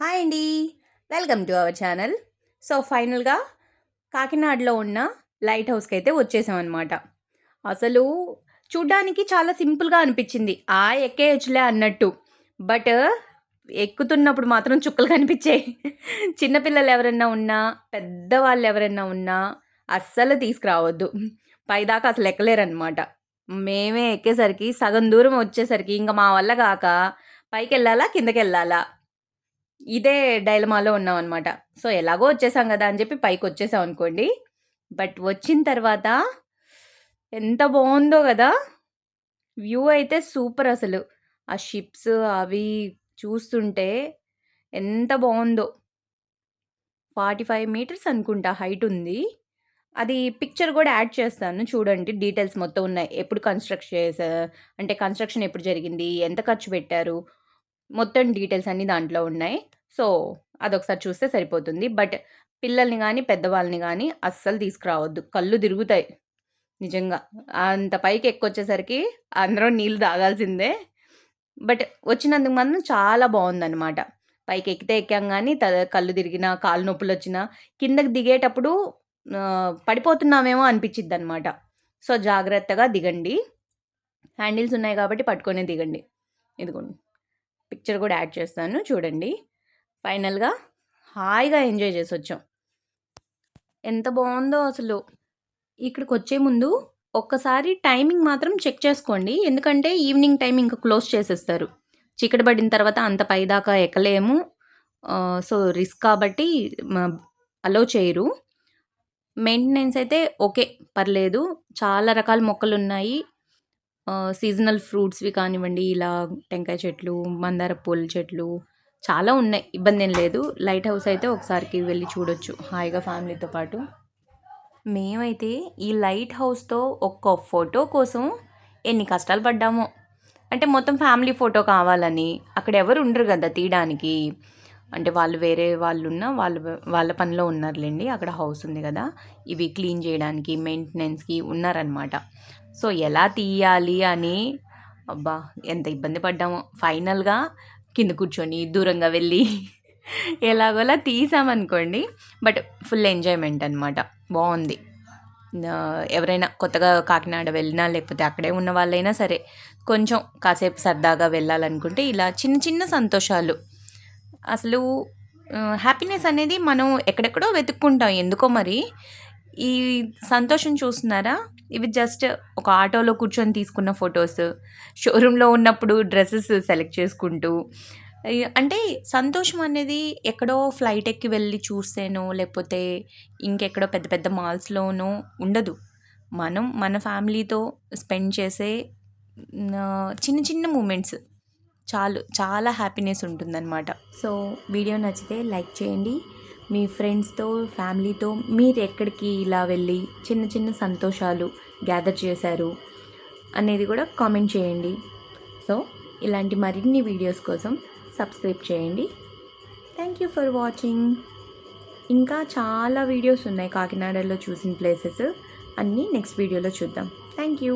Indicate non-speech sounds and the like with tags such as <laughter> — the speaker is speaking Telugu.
హాయ్ అండి. Welcome to our channel. So ఫైనల్గా కాకినాడలో ఉన్న లైట్ హౌస్కి అయితే వచ్చేసాం అనమాట అసలు చూడ్డానికి చాలా సింపుల్గా అనిపించింది. ఆ ఎక్కేయచ్చులే అన్నట్టు. బట్ ఎక్కుతున్నప్పుడు మాత్రం చుక్కలు కనిపించాయి <laughs> చిన్నపిల్లలు ఎవరన్నా ఉన్నా పెద్దవాళ్ళు ఎవరన్నా ఉన్నా అస్సలు తీసుకురావద్దు. పైదాకా అసలు ఎక్కలేరనమాట మేమే ఎక్కేసరికి సగం దూరం వచ్చేసరికి ఇంకా మా వల్ల కాక పైకి వెళ్ళాలా కిందకి వెళ్ళాలా ఇదే డైలమాలో ఉన్నాం అనమాట సో ఎలాగో వచ్చేసాం కదా అని చెప్పి పైకి వచ్చేసాం అనుకోండి. బట్ వచ్చిన తర్వాత ఎంత బాగుందో కదా! వ్యూ అయితే సూపర్ అసలు. ఆ షిప్స్ అవి చూస్తుంటే ఎంత బాగుందో! ఫార్టీ ఫైవ్ మీటర్స్ అనుకుంటా హైట్ ఉంది. అది పిక్చర్ కూడా యాడ్ చేస్తాను. చూడండి డీటెయిల్స్ మొత్తం ఉన్నాయి. ఎప్పుడు కన్స్ట్రక్ట్ చేసా అంటే కన్స్ట్రక్షన్ ఎప్పుడు జరిగింది? ఎంత ఖర్చు పెట్టారు? మొత్తం డీటెయిల్స్ అన్నీ దాంట్లో ఉన్నాయి. సో అదొకసారి చూస్తే సరిపోతుంది. బట్ పిల్లల్ని కానీ పెద్దవాళ్ళని కానీ అస్సలు తీసుకురావద్దు. కళ్ళు తిరుగుతాయి. నిజంగా. అంత పైకి ఎక్కొచ్చేసరికి అందరూ నీళ్ళు తాగాల్సిందే. బట్ వచ్చినందుకు మాత్రం చాలా బాగుందన్నమాట పైకి ఎక్కితే ఎక్కాం కానీ త కళ్ళు తిరిగినా కాళ్ళు నొప్పులు వచ్చినా కిందకి దిగేటప్పుడు పడిపోతున్నామేమో అనిపించిద్ది అనమాట సో జాగ్రత్తగా దిగండి. హ్యాండిల్స్ ఉన్నాయి కాబట్టి పట్టుకొని దిగండి. ఇదిగోండి. పిక్చర్ కూడా యాడ్ చేస్తాను చూడండి. ఫైనల్గా హాయిగా ఎంజాయ్ చేసి వచ్చాం ఎంత బాగుందో అసలు. ఇక్కడికి వచ్చే ముందు ఒక్కసారి టైమింగ్ మాత్రం చెక్ చేసుకోండి ఎందుకంటే ఈవినింగ్ టైం ఇంకా క్లోజ్ చేసేస్తారు. చీకటి పడిన తర్వాత అంత పైదాకా ఎక్కలేము. సో రిస్క్ కాబట్టి అలో చేయరు. మెయింటెనెన్స్ అయితే ఓకే పర్లేదు. చాలా రకాల మొక్కలు ఉన్నాయి సీజనల్ ఫ్రూట్స్వి కానివ్వండి ఇలా టెంకాయ చెట్లు మందార పూల చెట్లు చాలా ఉన్నాయి. ఇబ్బంది ఏం లేదు. లైట్ హౌస్ అయితే ఒకసారికి వెళ్ళి చూడొచ్చు హాయిగా ఫ్యామిలీతో పాటు. మేమైతే ఈ లైట్ హౌస్తో ఒక్క ఫోటో కోసం ఎన్ని కష్టాలు పడ్డామో. అంటే మొత్తం ఫ్యామిలీ ఫోటో కావాలని అక్కడ ఎవరు ఉండరు కదా తీయడానికి. అంటే వాళ్ళు వేరే వాళ్ళు ఉన్న వాళ్ళు వాళ్ళ పనిలో ఉన్నారులేండి అక్కడ హౌస్ ఉంది కదా. ఇవి క్లీన్ చేయడానికి మెయింటెనెన్స్కి ఉన్నారనమాట సో ఎలా తీయాలి అని అబ్బా ఎంత ఇబ్బంది పడ్డామో. ఫైనల్గా కింద కూర్చొని దూరంగా వెళ్ళి ఎలాగోలా తీసామనుకోండి. బట్ ఫుల్ ఎంజాయ్మెంట్ అనమాట బాగుంది ఎవరైనా కొత్తగా కాకినాడ వెళ్ళినా లేకపోతే అక్కడే ఉన్న వాళ్ళైనా సరే కొంచెం కాసేపు సరదాగా వెళ్ళాలనుకుంటే ఇలా చిన్న చిన్న సంతోషాలు. అసలు హ్యాపీనెస్ అనేది మనం ఎక్కడెక్కడో వెతుక్కుంటాం. ఎందుకో మరి ఈ సంతోషం చూస్తున్నారా? ఇవి జస్ట్ ఒక ఆటోలో కూర్చొని తీసుకున్న ఫొటోస్. షోరూంలో ఉన్నప్పుడు డ్రెస్సెస్ సెలెక్ట్ చేసుకుంటూ. అంటే సంతోషం అనేది ఎక్కడో ఫ్లైట్ ఎక్కి వెళ్ళి చూస్తేనో లేకపోతే ఇంకెక్కడో పెద్ద పెద్ద మాల్స్లోనో ఉండదు. మనం మన ఫ్యామిలీతో స్పెండ్ చేసే చిన్న చిన్న మూమెంట్స్. చాలు చాలా హ్యాపీనెస్ ఉంటుందన్నమాట. సో వీడియో నచ్చితే లైక్ చేయండి. మీ ఫ్రెండ్స్తో ఫ్యామిలీతో మీరు ఎక్కడికి ఇలా వెళ్ళి చిన్న చిన్న సంతోషాలు గ్యాదర్ చేశారు అనేది కూడా కామెంట్ చేయండి. సో ఇలాంటి మరిన్ని వీడియోస్ కోసం సబ్స్క్రైబ్ చేయండి. Thank you for watching. ఇంకా చాలా వీడియోస్ ఉన్నాయి కాకినాడలో చూసిన ప్లేసెస్. అన్నీ నెక్స్ట్ వీడియోలో చూద్దాం. Thank you.